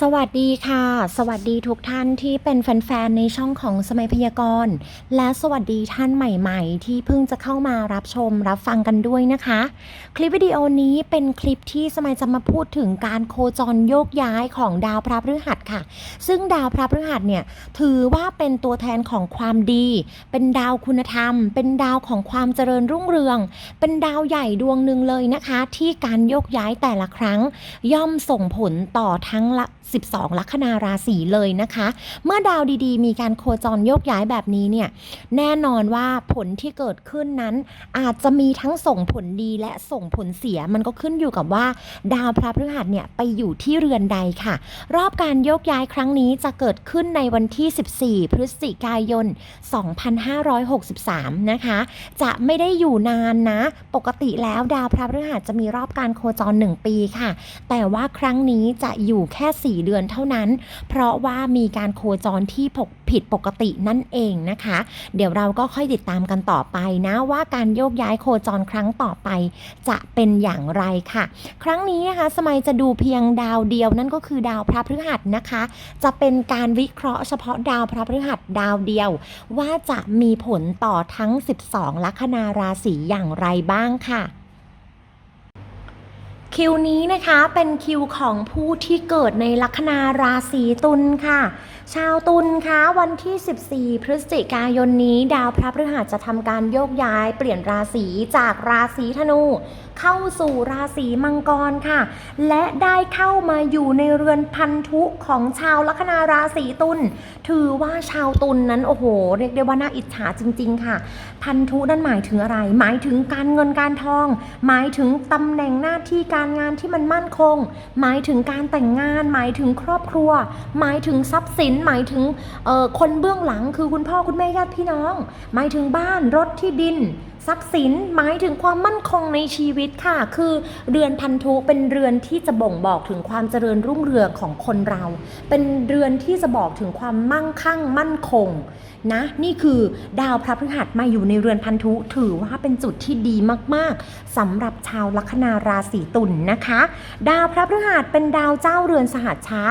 สวัสดีค่ะ สวัสดีทุกท่านที่เป็นแฟนๆในช่องของสมัยพยากรณ์ และสวัสดีท่านใหม่ๆ ที่เพิ่งจะเข้ามารับชมรับฟังกันด้วยนะคะ คลิปวิดีโอนี้เป็นคลิปที่สมัยจะมาพูดถึงการโคจรโยกย้ายของดาวพระพฤหัสค่ะ ซึ่งดาวพระพฤหัสเนี่ยถือว่าเป็นตัวแทนของความดี เป็นดาวคุณธรรม เป็นดาวของความเจริญรุ่งเรือง เป็นดาวใหญ่ดวงหนึ่งเลยนะคะ ที่การโยกย้ายแต่ละครั้ง ย่อมส่งผลต่อทั้งละ12 ลัคนาราศีเลยนะคะ เมื่อดาวดีๆ มีการโคจรโยกย้ายแบบนี้เนี่ยแน่นอนว่าผลที่เกิดขึ้นนั้น อาจจะมีทั้งส่งผลดีและส่งผลเสียมันก็ขึ้นอยู่กับว่า ดาวพระพฤหัสเนี่ยไปอยู่ที่เรือนใดค่ะ รอบการโยกย้ายครั้งนี้จะเกิดขึ้นในวันที่ 14 พฤศจิกายน 2563 นะคะ จะไม่ได้อยู่นานนะ ปกติแล้วดาวพระพฤหัสจะมีรอบการโคจร 1 ปีค่ะ แต่ว่าครั้งนี้จะอยู่แค่4 เดือนเท่านั้น เพราะว่ามีการโคจรที่ผกผิดปกตินั่นเองนะคะ เดี๋ยวเราก็ค่อยติดตามกันต่อไปนะว่าการโยกย้ายโคจรครั้งต่อไป จะเป็นอย่างไรค่ะ ครั้งนี้นะคะสมัยจะดูเพียงดาวเดียวนั่นก็คือดาวพระพฤหัสนะคะ จะเป็นการวิเคราะห์เฉพาะดาวพระพฤหัสดาวเดียว ว่าจะมีผลต่อทั้ง 12 ลัคนาราศีอย่างไรบ้างค่ะ คิวนี้นะคะเป็นคิวของผู้ที่เกิดในลัคนาราศีตุลค่ะชาวตุลคะวันที่ 14 พฤศจิกายนนี้ ดาวพระพฤหัสจะทำการโยกย้ายเปลี่ยนราศีจากราศีธนู เข้าสู่ราศีมังกรค่ะ และได้เข้ามาอยู่ในเรือนพันธุของชาวลัคนาราศีตุลถือว่าชาวตุลนนั้นโอ้โห เรียกได้ว่าน่าอิจฉาจริง ๆ ค่ะ พันธุนั่นหมายถึงอะไร หมายถึงการเงินการทอง หมายถึงตำแหน่งหน้าที่การงานที่มันมั่นคง หมายถึงการแต่งงาน หมายถึงครอบครัว หมายถึงทรัพย์สินหมายถึงคนเบื้องหลังคือคุณพ่อคุณแม่ญาติพี่น้อง หมายถึงบ้านรถที่ดิน ทรัพย์สินหมายถึงความมั่นคงในชีวิตค่ะ คือเรือนพันธุเป็นเรือนที่จะบ่งบอกถึงความเจริญรุ่งเรืองของคนเรา เป็นเรือนที่จะบอกถึงความมั่งคั่งมั่นคงนะนี่คือดาวพระพฤหัสมาอยู่ในเรือนพันธุถือว่าเป็นจุดที่ดีมากๆสำหรับชาวลัคนาราศีตุลนนะคะ ดาวพระพฤหัสเป็นดาวเจ้าเรือนสหัชชะ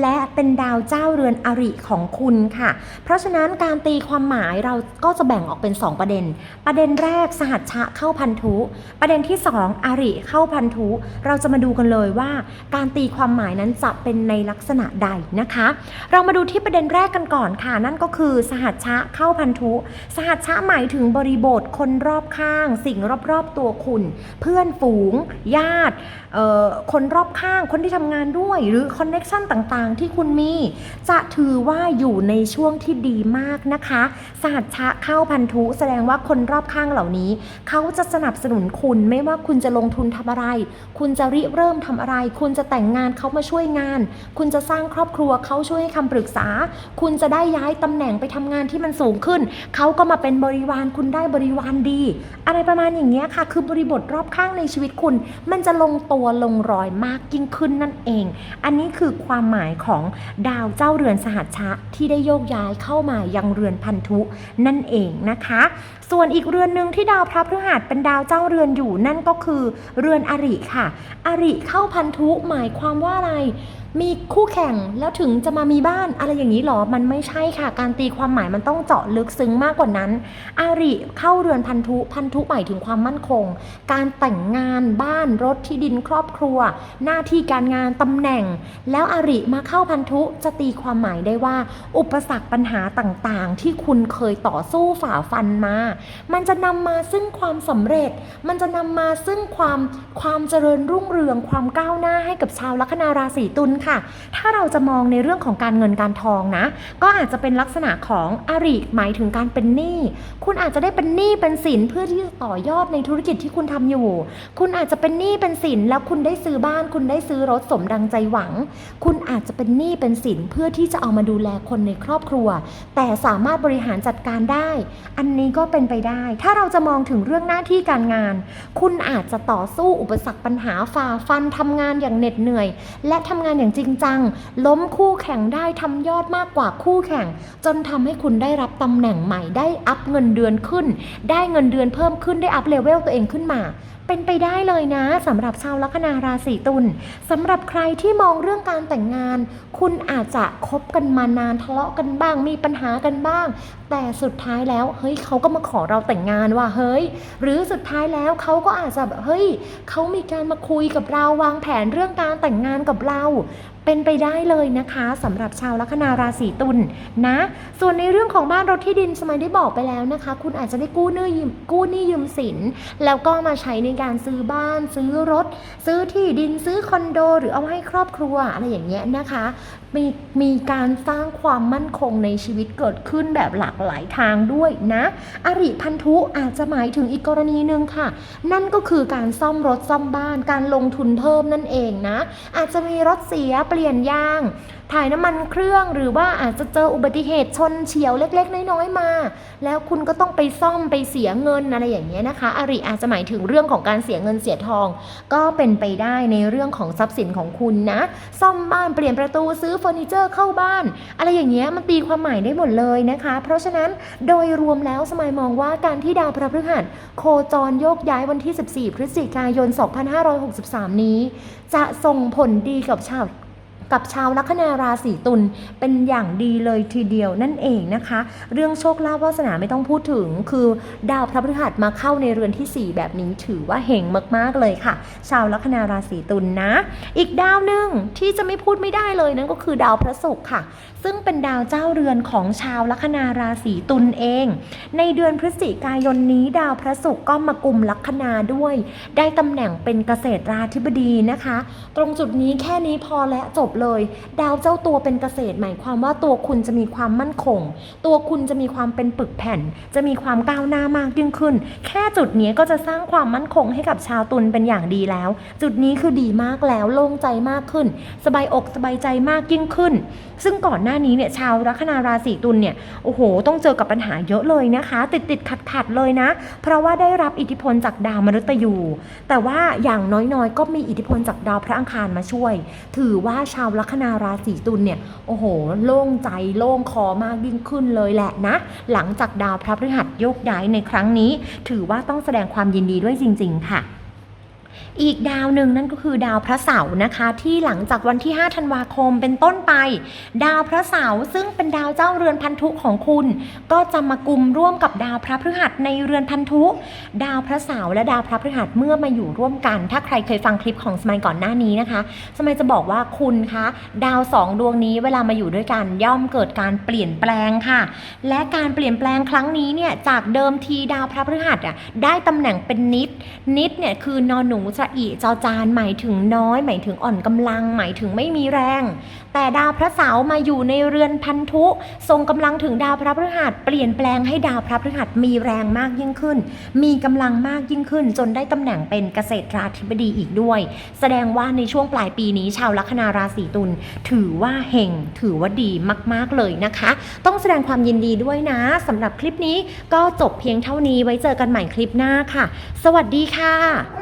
และเป็นดาวเจ้าเรือนอริของคุณค่ะ เพราะฉะนั้นการตีความหมายเราก็จะแบ่งออกเป็น 2 ประเด็น ประเด็นแรกกสหัชชะเข้าพันธุ ประเด็นที่ 2อริเข้าพันธุ เราจะมาดูกันเลยว่า การตีความหมายนั้นจะเป็นในลักษณะใดนะคะ เรามาดูที่ประเด็นแรกกันก่อนค่ะ นั่นก็คือสหัชชะเข้าพันธุ สหัชชะหมายถึงบริบทคนรอบข้าง สิ่งรอบๆตัวคุณ เพื่อนฝูง ญาติคนรอบข้างคนที่ทำงานด้วย หรือคอนเน็ชันต่างๆ ที่คุณมี จะถือว่าอยู่ในช่วงที่ดีมากนะคะสหัชชะเข้าพันธุ แสดงว่าคนรอบข้างเหล่านี้ เขาจะสนับสนุนคุณไม่ว่าคุณจะลงทุนทำอะไร คุณจะริเริ่มทำอะไร คุณจะแต่งงานเขามาช่วยงาน คุณจะสร้างครอบครัวเขาช่วยให้คำปรึกษา คุณจะได้ย้ายตำแหน่งไปทำงานที่มันสูงขึ้น เขาก็มาเป็นบริวารคุณได้บริวารดี อะไรประมาณอย่างเงี้ยค่ะ คือบริบทรอบข้างในชีวิตคุณ มันจะลงตัวลงรอยมากยิ่งขึ้นนั่นเอง อันนี้คือความหมายของดาวเจ้าเรือนสหัชชะที่ได้โยกย้ายเข้ามายังเรือนพันธุนั่นเองนะคะ ส่วนอีกเรือนหนึ่งที่ดาวพระพฤหัสเป็นดาวเจ้าเรือนอยู่นั่นก็คือ เรือนอริค่ะ อริเข้าพันธุหมายความว่าอะไร มีคู่แข่งแล้วถึงจะมามีบ้านอะไรอย่างนี้หรอ มันไม่ใช่ค่ะ การตีความหมายมันต้องเจาะลึกซึ้งมากกว่านั้นอาริเข้าเรือนพันธุพันธุหมายถึงความมั่นคง การแต่งงานบ้านรถที่ดินครอบครัว หน้าที่การงานตำแหน่ง แล้วอาริมาเข้าพันธุจะตีความหมายได้ว่า อุปสรรคปัญหาต่างๆ ที่คุณเคยต่อสู้ฝ่าฟันมา มันจะนำำมาซึ่งความสำเร็จ มันจะนำมาซึ่งความความเจริญรุ่งเรือง ความก้าวหน้าให้กับชาวลัคนาราศีตุลค่ะ ถ้าเราจะมองในเรื่องของการเงินการทองนะ ก็อาจจะเป็นลักษณะของอริหมายถึงการเป็นหนี้ คุณอาจจะได้เป็นหนี้เป็นสินเพื่อที่จะต่อยอดในธุรกิจที่คุณทำอยู่ คุณอาจจะเป็นหนี้เป็นสินแล้วคุณได้ซื้อบ้าน คุณได้ซื้อรถสมดังใจหวัง คุณอาจจะเป็นหนี้เป็นสินเพื่อที่จะเอามาดูแลคนในครอบครัว แต่สามารถบริหารจัดการได้ อันนี้ก็เป็นไปได้ ถ้าเราเราจะมองถึงเรื่องหน้าที่การงาน คุณอาจจะต่อสู้อุปสรรคปัญหาฝ่าฟันทำงานอย่างเหน็ดเหนื่อย และทำงานอย่างจริงจัง ล้มคู่แข่งได้ทำยอดมากกว่าคู่แข่ง จนทำให้คุณได้รับตำแหน่งใหม่ได้อัพเงินเดือนขึ้น ได้เงินเดือนเพิ่มขึ้นได้อัพเลเวลตัวเองขึ้นมา เป็นไปได้เลยนะสำหรับชาวลัคนาราศีตุลสำหรับใครที่มองเรื่องการแต่งงาน คุณอาจจะคบกันมานานทะเลาะกันบ้าง มีปัญหากันบ้าง แต่สุดท้ายแล้วเฮ้ยเขาก็มาขอเราแต่งงานว่ะเฮ้ย หรือสุดท้ายแล้วเขาก็อาจจะแบบเฮ้ยเขามีการมาคุยกับเราวางแผนเรื่องการแต่งงานกับเรา เป็นไปได้เลยนะคะสำหรับชาวลัคนาราศีตุลนะ ส่วนในเรื่องของบ้านรถที่ดินสมัยได้บอกไปแล้วนะคะ คุณอาจจะได้กู้เนื้อยืมกู้หนี้ยืมสิน แล้วก็มาใช้ในการซื้อบ้าน ซื้อรถ ซื้อที่ดินซื้อคอนโด หรือเอาให้ครอบครัวอะไรอย่างเงี้ยนะคะ มีมีการสร้างความมั่นคงในชีวิตเกิดขึ้นแบบหลากหลายทางด้วยนะ อริพันธุอาจจะหมายถึงอีกกรณีหนึ่งค่ะ นั่นก็คือการซ่อมรถซ่อมบ้าน การลงทุนเพิ่มนั่นเองนะ อาจจะมีรถเสียเปลี่ยนยาง ถ่ายน้ำมันเครื่องหรือว่าอาจจะเจออุบัติเหตุชนเฉียวเล็ก ๆ น้อยๆมา แล้วคุณก็ต้องไปซ่อมไปเสียเงินอะไรอย่างเงี้ยนะคะอริอาจจะหมายถึงเรื่องของการเสียเงินเสียทอง ก็เป็นไปได้ในเรื่องของทรัพย์สินของคุณนะ ซ่อมบ้านเปลี่ยนประตูซื้อเฟอร์นิเจอร์เข้าบ้าน อะไรอย่างเงี้ยมันตีความหมายได้หมดเลยนะคะ เพราะฉะนั้นโดยรวมแล้วสมัยมองว่าการที่ดาวพระพฤหัสโคจรโยกย้ายวันที่ 14 พฤศจิกายน 2563 นี้ จะส่งผลดีกับชาว กับชาวลัคนาราศีตุลเป็นอย่างดีเลยทีเดียวนั่นเองนะคะ เรื่องโชคลาภวาสนาไม่ต้องพูดถึง คือดาวพระพฤหัสมาเข้าในเรือนทีสี่4 แบบนี้ถือว่าเฮงมากๆเลยค่ะ ชาวลัคนาราศีตุลนะ อีกดาวหนึ่งที่จะไม่พูดไม่ได้เลยนั่นก็คือดาวพระศุกร์ค่ะ ซึ่งเป็นดาวเจ้าเรือนของชาวลัคนาราศีตุลเอง ในเดือนพฤศจิกายนนี้ ดาวพระศุกร์ก็มากุมลัคนาด้วย ได้ตำแหน่งเป็นเกษตรราธิบดีนะคะ ตรงจุดนี้แค่นี้พอและจบเลย ดาวเจ้าตัวเป็นเกษตร หมายความว่าตัวคุณจะมีความมั่นคง ตัวคุณจะมีความเป็นปึกแผ่น จะมีความก้าวหน้ามากยิ่งขึ้น แค่จุดนี้ก็จะสร้างความมั่นคงให้กับชาวตุลเป็นอย่างดีแล้ว จุดนี้คือดีมากแล้วโล่งใจมากขึ้น สบายอกสบายใจมากยิ่งขึ้น ซึ่งก่อนหน้านี้เนี่ยชาวลัคนาราศีตุลเนี่ยโอ้โห ต้องเจอกับปัญหาเยอะเลยนะคะ ติดติดขัดขัดเลยนะ เพราะว่าได้รับอิทธิพลจากดาวมฤตยู แต่ว่าอย่างน้อยๆ ก็มีอิทธิพลจากดาวพระอังคารมาช่วย ถือว่าชาวลัคนาราศีตุลเนี่ยโอ้โห โล่งใจโล่งคอมากยิ่งขึ้นเลยแหละนะ หลังจากดาวพระพฤหัสโยกย้ายในครั้งนี้ ถือว่าต้องแสดงความยินดีด้วยจริง ๆ ค่ะ อีกดาวหนึ่งนั่นก็คือดาวพระเสาร์นะคะ ที่หลังจากวันที่ 5 ธันวาคมเป็นต้นไป ดาวพระเสาร์ซึ่งเป็นดาวเจ้าเรือนพันธุของคุณ ก็จะมากุมร่วมกับดาวพระพฤหัสในเรือนพันธุ ดาวพระเสาร์และดาวพระพฤหัสเมื่อมาอยู่ร่วมกัน ถ้าใครเคยฟังคลิปของสมัยก่อนหน้านี้นะคะ สมัยจะบอกว่าคุณคะดาวสองดวงนี้เวลามาอยู่ด้วยกันย่อมเกิดการเปลี่ยนแปลงค่ะ และการเปลี่ยนแปลงครั้งนี้เนี่ยจากเดิมทีดาวพระพฤหัสอะได้ตำแหน่งเป็นนิดนิดเนี่ยคือนอนหนูจะอีจอจานหมายถึงน้อย หมายถึงอ่อนกำลัง หมายถึงไม่มีแรง แต่ดาวพระเสาร์มาอยู่ในเรือนพันธุ ทรงกำลังถึงดาวพระพฤหัสเปลี่ยนแปลงให้ดาวพระพฤหัสมีแรงมากยิ่งขึ้น มีกำลังมากยิ่งขึ้น จนได้ตำแหน่งเป็นเกษตราธิบดีอีกด้วย แสดงว่าในช่วงปลายปีนี้ชาวลัคนาราศีตุลถือว่าเฮงถือว่าดีมาก ๆเลยนะคะ ต้องแสดงความยินดีด้วยนะสำหรับคลิปนี้ก็จบเพียงเท่านี้ไว้เจอกันใหม่คลิปหน้าค่ะ สวัสดีค่ะ